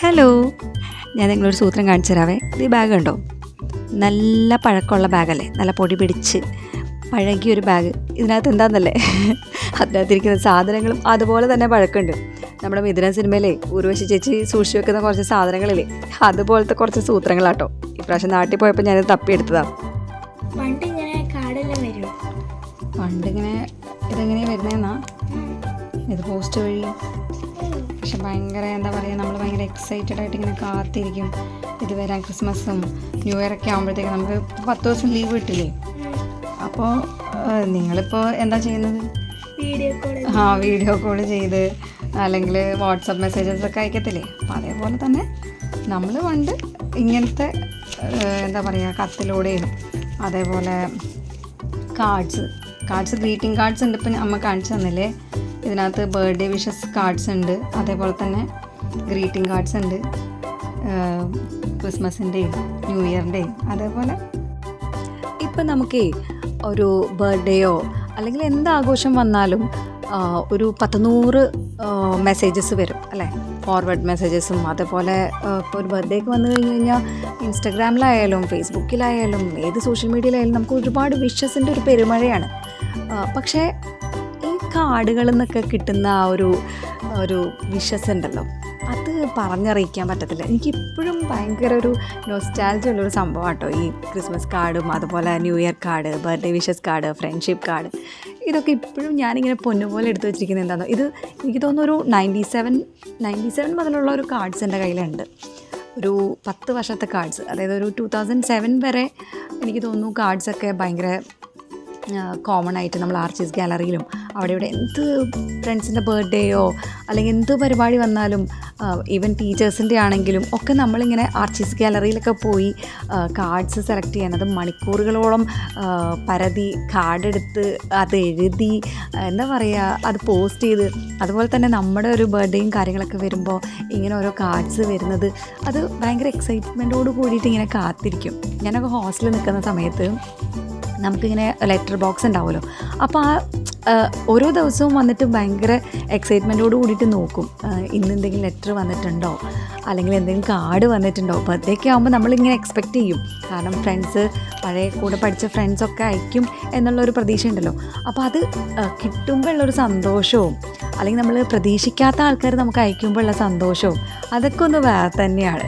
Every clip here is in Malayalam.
ഹലോ ഞാൻ നിങ്ങളൊരു സൂത്രം കാണിച്ചു തരാവേ ഇത് ഈ ബാഗ് ഉണ്ടോ? നല്ല പഴക്കമുള്ള ബാഗല്ലേ നല്ല പൊടി പിടിച്ച് പഴകിയൊരു ബാഗ് ഇതിനകത്ത് എന്താണെന്നല്ലേ അതിനകത്തിരിക്കുന്ന സാധനങ്ങളും അതുപോലെ തന്നെ പഴക്കമുണ്ട്. നമ്മുടെ മിഥുന സിനിമയിലെ ഉർവശി ചേച്ചി സൂക്ഷിച്ച് വെക്കുന്ന കുറച്ച് സാധനങ്ങളില്ലേ? അതുപോലത്തെ കുറച്ച് സൂത്രങ്ങളാട്ടോ. ഇപ്രാവശ്യം നാട്ടിൽ പോയപ്പോൾ ഞാനത് തപ്പിയെടുത്തതാണ് കാടെല്ലാം വരും പണ്ടിങ്ങനെ ഇതെങ്ങനെയാണ് വരുന്നതെന്നാ ഇത് പോസ്റ്റ് വഴി പക്ഷെ ഭയങ്കര എന്താ പറയുക നമ്മൾ ഭയങ്കര എക്സൈറ്റഡ് ആയിട്ട് ഇങ്ങനെ കാത്തിരിക്കും. ഇത് വരാൻ ക്രിസ്മസും ന്യൂ ഇയർ ഒക്കെ ആകുമ്പോഴത്തേക്ക് നമുക്ക് പത്ത് ദിവസം ലീവ് കിട്ടില്ലേ? അപ്പോൾ നിങ്ങളിപ്പോൾ എന്താ ചെയ്യുന്നത്? ആ വീഡിയോ കോൾ ചെയ്ത് അല്ലെങ്കിൽ വാട്സപ്പ് മെസ്സേജസ് ഒക്കെ അയക്കത്തില്ലേ? അപ്പം അതേപോലെ തന്നെ നമ്മൾ പണ്ട് ഇങ്ങനത്തെ എന്താ പറയുക കത്തിലൂടെയും അതേപോലെ കാർഡ്സ് കാർഡ്സ് ഗ്രീറ്റിംഗ് കാർഡ്സ് ഉണ്ട് ഇപ്പം അമ്മ കാണിച്ചു തന്നില്ലേ? ഇതിനകത്ത് ബർത്ത്ഡേ വിഷസ് കാർഡ്സ് ഉണ്ട്. അതേപോലെ തന്നെ ഗ്രീറ്റിംഗ് കാർഡ്സ് ഉണ്ട്. ക്രിസ്മസിന്റെയും ന്യൂ ഇയറിന്റെയും അതേപോലെ. ഇപ്പം നമുക്കേ ഒരു ബർത്ത്ഡേയോ അല്ലെങ്കിൽ എന്ത് ആഘോഷം വന്നാലും ഒരു പത്തുനൂറ് മെസ്സേജസ് വരും അല്ലേ? ഫോർവേഡ് മെസ്സേജസും അതേപോലെ ഇപ്പോൾ ഒരു ബർത്ത്ഡേക്ക് വന്നു കഴിഞ്ഞ് കഴിഞ്ഞാൽ ഇൻസ്റ്റഗ്രാമിലായാലും ഫേസ്ബുക്കിലായാലും ഏത് സോഷ്യൽ മീഡിയയിലായാലും നമുക്ക് ഒരുപാട് വിഷസിന്റെ ഒരു പെരുമഴയാണ്. പക്ഷേ ഈ കാർഡുകളിൽ നിന്നൊക്കെ കിട്ടുന്ന ആ ഒരു ഒരു വിഷസ് ഉണ്ടല്ലോ. അത് പറഞ്ഞറിയിക്കാൻ പറ്റത്തില്ല. എനിക്കിപ്പോഴും ഭയങ്കര ഒരു നൊസ്റ്റാലജി ഉള്ളൊരു സംഭവം കേട്ടോ ഈ ക്രിസ്മസ് കാർഡും അതുപോലെ new year card birthday wishes card friendship card ഇതൊക്കെ ഇപ്പോഴും ഞാനിങ്ങനെ പൊന്നുപോലെ എടുത്തു വെച്ചിരിക്കുന്നത് എന്താണെന്നോ ഇത് എനിക്ക് തോന്നുന്നു ഒരു നയന്റി സെവൻ നയന്റി സെവൻ മുതലുള്ള ഒരു കാർഡ്സ് എന്റെ കയ്യിലുണ്ട്. ഒരു പത്ത് വർഷത്തെ കാർഡ്സ് അതായത് ഒരു ടു തൗസൻഡ് സെവൻ വരെ എനിക്ക് തോന്നുന്നു കാർഡ്സൊക്കെ ഭയങ്കര കോമൺ ആയിട്ട് നമ്മൾ ആർച്ചിസ് ഗാലറിയിലും അവിടെ ഇവിടെ എന്ത് ഫ്രണ്ട്സിന്റെ ബർത്ത്ഡേയോ അല്ലെങ്കിൽ എന്ത് പരിപാടി വന്നാലും ഈവൻ ടീച്ചേഴ്സിന്റെ ആണെങ്കിലും ഒക്കെ നമ്മളിങ്ങനെ ആർച്ചിസ് ഗാലറിയിലൊക്കെ പോയി കാർഡ്സ് സെലക്ട് ചെയ്യാൻ അത് മണിക്കൂറുകളോളം പരതി കാർഡ് എടുത്ത് അത് എഴുതി എന്താ പറയുക അത് പോസ്റ്റ് ചെയ്ത് അതുപോലെ തന്നെ നമ്മുടെ ഒരു ബർത്ത്ഡേയും കാര്യങ്ങളൊക്കെ വരുമ്പോൾ ഇങ്ങനെ ഓരോ കാർഡ്സ് വരുന്നത് അത് ഭയങ്കര എക്സൈറ്റ്മെന്റോട് കൂടിയിട്ട് ഇങ്ങനെ കാത്തിരിക്കും. ഞാനൊക്കെ ഹോസ്റ്റലിൽ നിൽക്കുന്ന സമയത്ത് നമുക്കിങ്ങനെ ലെറ്റർ ബോക്സ് ഉണ്ടാവുമല്ലോ. അപ്പോൾ ആ ഓരോ ദിവസവും വന്നിട്ട് ഭയങ്കര എക്സൈറ്റ്മെന്റോട് കൂടിയിട്ട് നോക്കും. ഇന്ന് എന്തെങ്കിലും ലെറ്റർ വന്നിട്ടുണ്ടോ? അല്ലെങ്കിൽ എന്തെങ്കിലും കാർഡ് വന്നിട്ടുണ്ടോ? ബർത്ത്ഡേക്ക് ആകുമ്പോൾ നമ്മളിങ്ങനെ എക്സ്പെക്റ്റ് ചെയ്യും. കാരണം ഫ്രണ്ട്സ് പഴയ കൂടെ പഠിച്ച ഫ്രണ്ട്സൊക്കെ അയക്കും എന്നുള്ളൊരു പ്രതീക്ഷ ഉണ്ടല്ലോ അപ്പോൾ അത് കിട്ടുമ്പോഴുള്ളൊരു സന്തോഷവും അല്ലെങ്കിൽ നമ്മൾ പ്രതീക്ഷിക്കാത്ത ആൾക്കാർ നമുക്ക് അയക്കുമ്പോഴുള്ള സന്തോഷവും അതൊക്കെ ഒന്ന് വേറെ തന്നെയാണ്.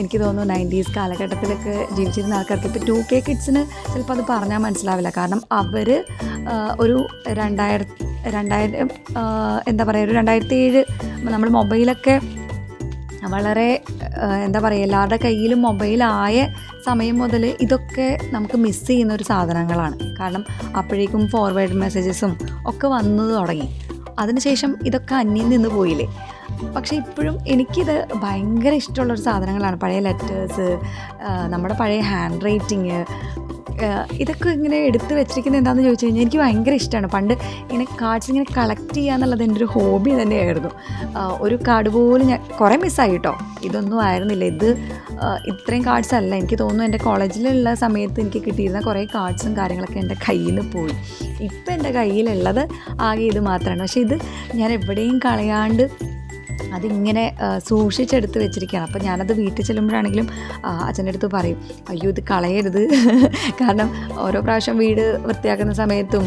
എനിക്ക് തോന്നുന്നു നയന്റീസ് കാലഘട്ടത്തിലൊക്കെ ജീവിച്ചിരുന്ന ആൾക്കാർക്ക് ഇപ്പോൾ ടു കെ കിഡ്സിന് ചിലപ്പോൾ അത് പറഞ്ഞാൽ മനസ്സിലാവില്ല. കാരണം അവർ ഒരു രണ്ടായിരത്തി രണ്ടായിരം എന്താ പറയുക ഒരു രണ്ടായിരത്തി ഏഴ് നമ്മൾ മൊബൈലൊക്കെ വളരെ എന്താ പറയുക എല്ലാവരുടെ കയ്യിലും മൊബൈലായ സമയം മുതൽ ഇതൊക്കെ നമുക്ക് മിസ് ചെയ്യുന്ന ഒരു സാധനങ്ങളാണ്. കാരണം അപ്പോഴേക്കും ഫോർവേഡ് മെസ്സേജസും ഒക്കെ വന്നു തുടങ്ങി. അതിനുശേഷം ഇതൊക്കെ അന്യം നിന്ന് പോയില്ലേ? പക്ഷേ ഇപ്പോഴും എനിക്കിത് ഭയങ്കര ഇഷ്ടമുള്ളൊരു സാധനങ്ങളാണ്. പഴയ ലെറ്റേഴ്സ് നമ്മുടെ പഴയ ഹാൻഡ് റൈറ്റിങ് ഇതൊക്കെ ഇങ്ങനെ എടുത്ത് വെച്ചിരിക്കുന്നത് എന്താണെന്ന് ചോദിച്ചു കഴിഞ്ഞാൽ എനിക്ക് ഭയങ്കര ഇഷ്ടമാണ് പണ്ട് ഇങ്ങനെ കാർഡ്സ് ഇങ്ങനെ കളക്ട് ചെയ്യുക എന്നുള്ളത് എന്റെ ഒരു ഹോബി തന്നെയായിരുന്നു. ഒരു കാർഡ് പോലും ഞാൻ കുറേ മിസ്സായി കേട്ടോ ഇതൊന്നും ആയിരുന്നില്ല. ഇത് ഇത്രയും കാർഡ്സ് അല്ല. എനിക്ക് തോന്നുന്നു എന്റെ കോളേജിലുള്ള സമയത്ത് എനിക്ക് കിട്ടിയിരുന്ന കുറേ കാർഡ്സും കാര്യങ്ങളൊക്കെ എന്റെ കയ്യിൽ നിന്ന് പോയി. ഇപ്പം എന്റെ കയ്യിലുള്ളത് ആകെ ഇത് മാത്രമാണ് പക്ഷേ ഇത് ഞാൻ എവിടെയും കളയാണ്ട് അതിങ്ങനെ സൂക്ഷിച്ചെടുത്ത് വെച്ചിരിക്കുകയാണ്. അപ്പോൾ ഞാനത് വീട്ടിൽ ചെല്ലുമ്പോഴാണെങ്കിലും അച്ഛന്റെ അടുത്ത് പറയും അയ്യോ ഇത് കളയരുത്. കാരണം ഓരോ പ്രാവശ്യം വീട് വൃത്തിയാക്കുന്ന സമയത്തും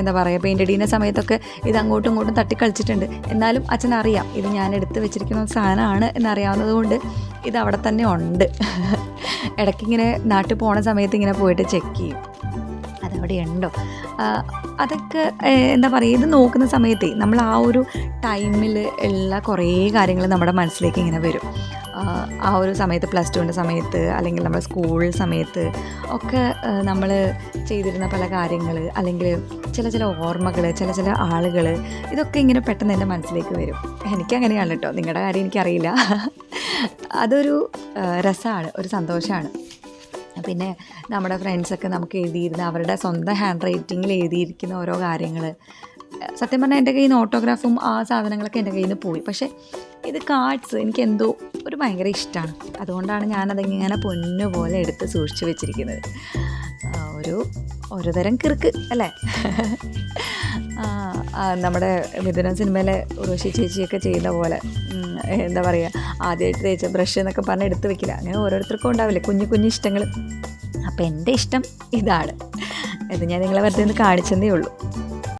എന്താ പറയുക പെയിന്റ് അടിയുന്ന സമയത്തൊക്കെ ഇത് അങ്ങോട്ടും ഇങ്ങോട്ടും തട്ടി കളിച്ചിട്ടുണ്ട് എന്നാലും അച്ഛൻ അറിയാം ഇത് ഞാൻ എടുത്ത് വെച്ചിരിക്കുന്ന സാധനമാണ് എന്നറിയാവുന്നത് കൊണ്ട് ഇത് അവിടെ തന്നെ ഉണ്ട്. ഇടയ്ക്കിങ്ങനെ നാട്ടിൽ പോണ സമയത്ത് ഇങ്ങനെ പോയിട്ട് ചെക്ക് ചെയ്യും. അതവിടെ ഉണ്ടോ അതൊക്കെ എന്താ പറയുക ഇത് നോക്കുന്ന സമയത്ത് നമ്മൾ ആ ഒരു ടൈമിൽ ഉള്ള കുറേ കാര്യങ്ങൾ നമ്മുടെ മനസ്സിലേക്ക് ഇങ്ങനെ വരും. ആ ഒരു സമയത്ത് പ്ലസ് ടുവിന്റെ സമയത്ത് അല്ലെങ്കിൽ നമ്മുടെ സ്കൂൾ സമയത്ത് ഒക്കെ നമ്മൾ ചെയ്തിരുന്ന പല കാര്യങ്ങൾ അല്ലെങ്കിൽ ചില ചില ഓർമ്മകൾ ചില ചില ആളുകൾ ഇതൊക്കെ ഇങ്ങനെ പെട്ടെന്ന് എന്റെ മനസ്സിലേക്ക് വരും. എനിക്കങ്ങനെയാണ് കേട്ടോ. നിങ്ങളുടെ കാര്യം എനിക്കറിയില്ല. അതൊരു രസമാണ് ഒരു സന്തോഷമാണ്. പിന്നെ നമ്മുടെ ഫ്രണ്ട്സൊക്കെ നമുക്ക് എഴുതിയിരുന്ന അവരുടെ സ്വന്തം ഹാൻഡ് റൈറ്റിങ്ങിൽ എഴുതിയിരിക്കുന്ന ഓരോ കാര്യങ്ങൾ സത്യം പറഞ്ഞാൽ എന്റെ കയ്യിൽ നിന്ന് ഓട്ടോഗ്രാഫും ആ സാധനങ്ങളൊക്കെ എന്റെ കയ്യിൽ നിന്ന് പോയി. പക്ഷേ ഇത് കാർഡ്സ് എനിക്ക് എന്തോ ഒരു ഭയങ്കര ഇഷ്ടമാണ് അതുകൊണ്ടാണ് ഞാനതിങ്ങനെ പൊന്നുപോലെ എടുത്ത് സൂക്ഷിച്ചു വെച്ചിരിക്കുന്നത്. ഒരു ഒരു തരം കിറുക്ക് അല്ലേ? നമ്മുടെ മിഥുന സിനിമയിലെ ഉറവശി ചേച്ചിയൊക്കെ ചെയ്യുന്ന പോലെ എന്താ പറയുക ആദ്യമായിട്ട് തേച്ച ബ്രഷ് എന്നൊക്കെ പറഞ്ഞ് എടുത്ത് വെക്കില്ല. അങ്ങനെ ഓരോരുത്തർക്കും ഉണ്ടാവില്ലേ കുഞ്ഞു കുഞ്ഞു ഇഷ്ടങ്ങൾ അപ്പോൾ എന്റെ ഇഷ്ടം ഇതാണ്. ഇത് ഞാൻ നിങ്ങളെ വെറുതെ ഒന്ന് കാണിച്ചതേ ഉള്ളൂ.